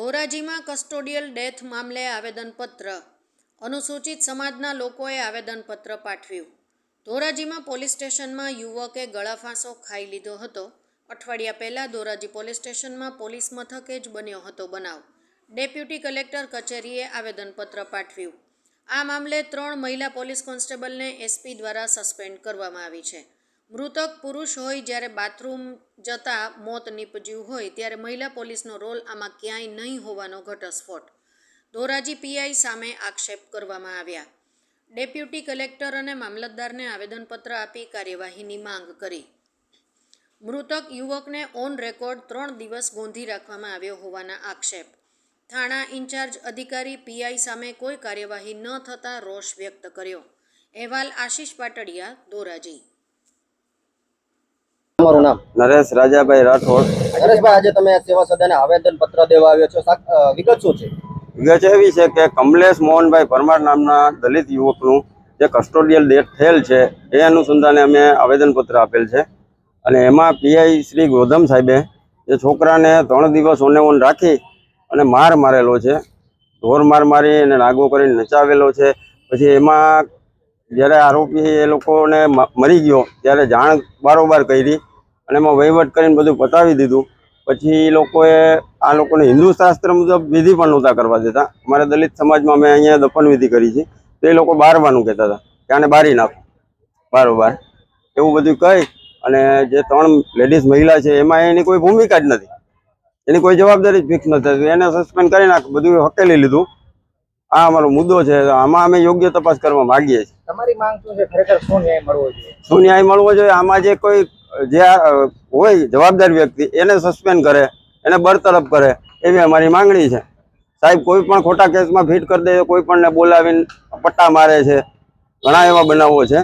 ધોરાજીમાં custodial death મામલે આવેદનપત્ર. અનુસૂચિત સમાજના લોકોએ આવેદનપત્ર પાઠવ્યું. ધોરાજીમાં પોલીસ સ્ટેશનમાં યુવકે ગળાફાંસો ખાઈ લીધો હતો. અઠવાડિયા પહેલાં ધોરાજી પોલીસ સ્ટેશનમાં પોલીસ મથકે જ બન્યો હતો બનાવ. ડેપ્યુટી કલેક્ટર કચેરીએ આવેદનપત્ર પાઠવ્યું. આ મામલે ત્રણ મહિલા પોલીસ કોન્સ્ટેબલને એસપી દ્વારા સસ્પેન્ડ કરવામાં આવી છે. મૃતક પુરુષ હોય જ્યારે બાથરૂમ જતાં મોત નીપજ્યું હોય ત્યારે મહિલા પોલીસનો રોલ આમાં ક્યાંય નહીં હોવાનો ઘટસ્ફોટ. ધોરાજી પીઆઈ સામે આક્ષેપ કરવામાં આવ્યા. ડેપ્યુટી કલેક્ટર અને મામલતદારને આવેદનપત્ર આપી કાર્યવાહીની માંગ કરી. મૃતક યુવકને ઓન રેકોર્ડ ત્રણ દિવસ ગોંધી રાખવામાં આવ્યો હોવાના આક્ષેપ. થાણા ઇન્ચાર્જ અધિકારી પીઆઈ સામે કોઈ કાર્યવાહી ન થતાં રોષ વ્યક્ત કર્યો. અહેવાલ આશીષ પાટડિયા, ધોરાજી. તમારું નામ? નરેશ રાજાભાઈ રાઠોડ. નરેશભાઈ આજે તમે સેવા સદન આવેદન પત્ર દેવા આવ્યો છો. વિગત શું છે? વિગત એવી છે કે કમલેશ મોહનભાઈ પરમાર નામના દલિત યુવકનું જે કસ્ટોડિયલ ડેટ થયેલ છે એ અનુસંધાને અમે આવેદનપત્ર આપેલ છે. અને એમાં પીઆઈ શ્રી ગોધમ સાહેબે એ છોકરાને ત્રણ દિવસ ઓને ઓન રાખી અને માર મારેલો છે. ઢોર માર મારી અને નાગો કરીને નચાવેલો છે. પછી એમાં જ્યારે આરોપી એ લોકોને મરી ગયો ત્યારે જાણ બારોબાર કરી. અને એમાં વહીવટ કરીને બધું પતાવી દીધું. પછી એ લોકોએ આ લોકોને હિન્દુ શાસ્ત્ર મુજબ વિધિ પણ નહોતા કરવા દેતા. અમારા દલિત સમાજમાં અમે અહીંયા દફન વિધિ કરી છે. તો એ લોકો બારવાનું કહેતા હતા કે આને બારી નાખો. બારોબાર. એવું બધું કહી અને જે ત્રણ લેડીઝ મહિલા છે એમાં એની કોઈ ભૂમિકા જ નથી. એની કોઈ જવાબદારી જ ફિક્સ નથી એને સસ્પેન્ડ કરી નાખ બધું હકેલી લીધું. આ અમારો મુદ્દો છે. આમાં અમે યોગ્ય તપાસ કરવા માંગીએ છીએ. તમારી માંગ શું છે? ખરેખર શું ન્યાય મળવો જોઈએ? શું ન્યાય મળવો જોઈએ? આમાં જે કોઈ જે હોય જવાબદાર વ્યક્તિ, એને સસ્પેન્ડ કરે, એને બરતરફ કરે, એવી અમારી માંગણી છે. સાહેબ, કોઈ પણ ખોટા કેસમાં ફિટ કરી દે કોઈ પણને બોલાવીને પટ્ટા મારે છે, ઘણા એવા બનાવો છે.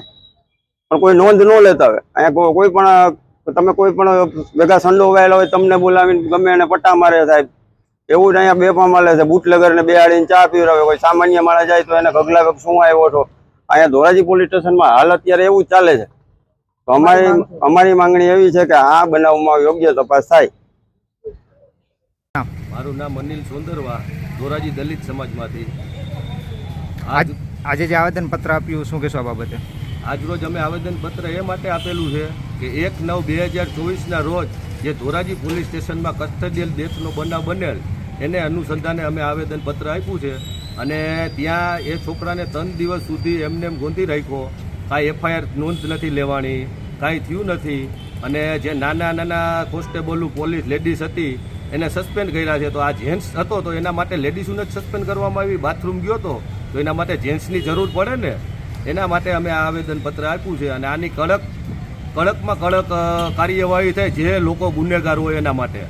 પણ કોઈ નોંધ ન લેતા હોય. અહીંયા કોઈ- પણ તમે કોઈ પણ ભેગા સંડોવાયેલા હોય, તમને બોલાવીને ગમે એને પટ્ટા મારે સાહેબ. એવું જ અહીંયા બે પણ મળે છે બુટલેગર બે આડીને ચા પીવડાવે કોઈ સામાન્ય માણસ જાય તો એને ગગલા શું આવ્યો છો? અહીંયા ધોરાજી પોલીસ સ્ટેશનમાં હાલ અત્યારે એવું ચાલે છે. તો અમારી અમારી માંગણી એવી છે કે આ બનાવમાં યોગ્ય તપાસ થાય. મારું નામ અનિલ સોંદરવા ધોરાજી દલિત સમાજમાંથી. આજ જે આવેદન પત્ર આપ્યું શું કહેશો આ બાબતે? આજરોજ અમે આવેદનપત્ર એ માટે આપેલું છે કે એક નવ બે હજાર ચોવીસના રોજ જે ધોરાજી પોલીસ સ્ટેશનમાં કસ્ટડિયલ ડેથનો બનાવ બનેલ એને અનુસંધાને અમે આવેદનપત્ર આપ્યું છે. અને ત્યાં એ છોકરાને ત્રણ દિવસ સુધી એમને એમ ગોંધી રાખ્યો. કાંઈ એફઆઈઆર નોંધ નથી લેવાની, કાંઈ થયું નથી. અને જે નાના નાના કોન્સ્ટેબલો પોલીસ લેડીઝ હતી, એને સસ્પેન્ડ કર્યા છે. તો આ જેન્ટ્સ હતો, તો એના માટે લેડીઝોને જ સસ્પેન્ડ કરવામાં આવી. બાથરૂમ ગયો તો તો એના માટે જેન્ટ્સની જરૂર પડે ને? એના માટે અમે આ આવેદનપત્ર આપ્યું છે. અને આની કડક, કડકમાં કડક કાર્યવાહી થાય જે લોકો ગુનેગાર હોય એના માટે.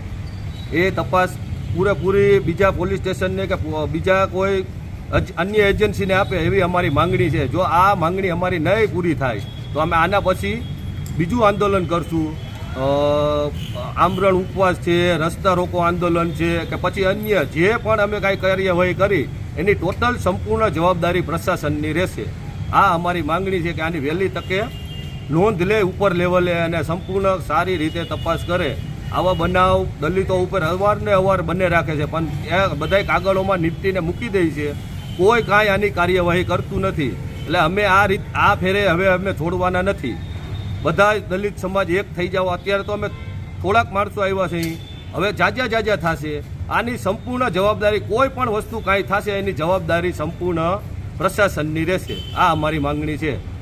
એ તપાસ પૂરેપૂરી બીજા પોલીસ સ્ટેશનને કે બીજા કોઈ અન્ય એજન્સીને આપે એવી અમારી માંગણી છે. જો આ માંગણી અમારી નહીં પૂરી થાય, તો અમે આના પછી બીજું આંદોલન કરશું. આમરણ ઉપવાસ છે, રસ્તા રોકો આંદોલન છે, કે પછી અન્ય જે પણ અમે કાંઈ કાર્યવાહી કરી, એની ટોટલ સંપૂર્ણ જવાબદારી પ્રશાસનની રહેશે. આ અમારી માંગણી છે કે આની વહેલી તકે નોંધ લે ઉપર લેવલે અને સંપૂર્ણ સારી રીતે તપાસ કરે. આવા બનાવ દલિતો ઉપર અવારને અવાર બંને રાખે છે, પણ એ બધાય કાગળોમાં નિપટીને મૂકી દે છે. કોઈ કાંઈ આની કાર્યવાહી કરતું નથી. એટલે અમે આ રીત, આ ફેરે હવે અમે છોડવાના નથી. બધા દલિત સમાજ એક થઈ જાવ અત્યારે તો અમે થોડાક માણસો આવ્યા છે. હવે જાજા જાજા થશે. આની સંપૂર્ણ જવાબદારી, કોઈ પણ વસ્તુ કાંઈ થશે, એની જવાબદારી સંપૂર્ણ પ્રશાસનની રહેશે. આ અમારી માંગણી છે.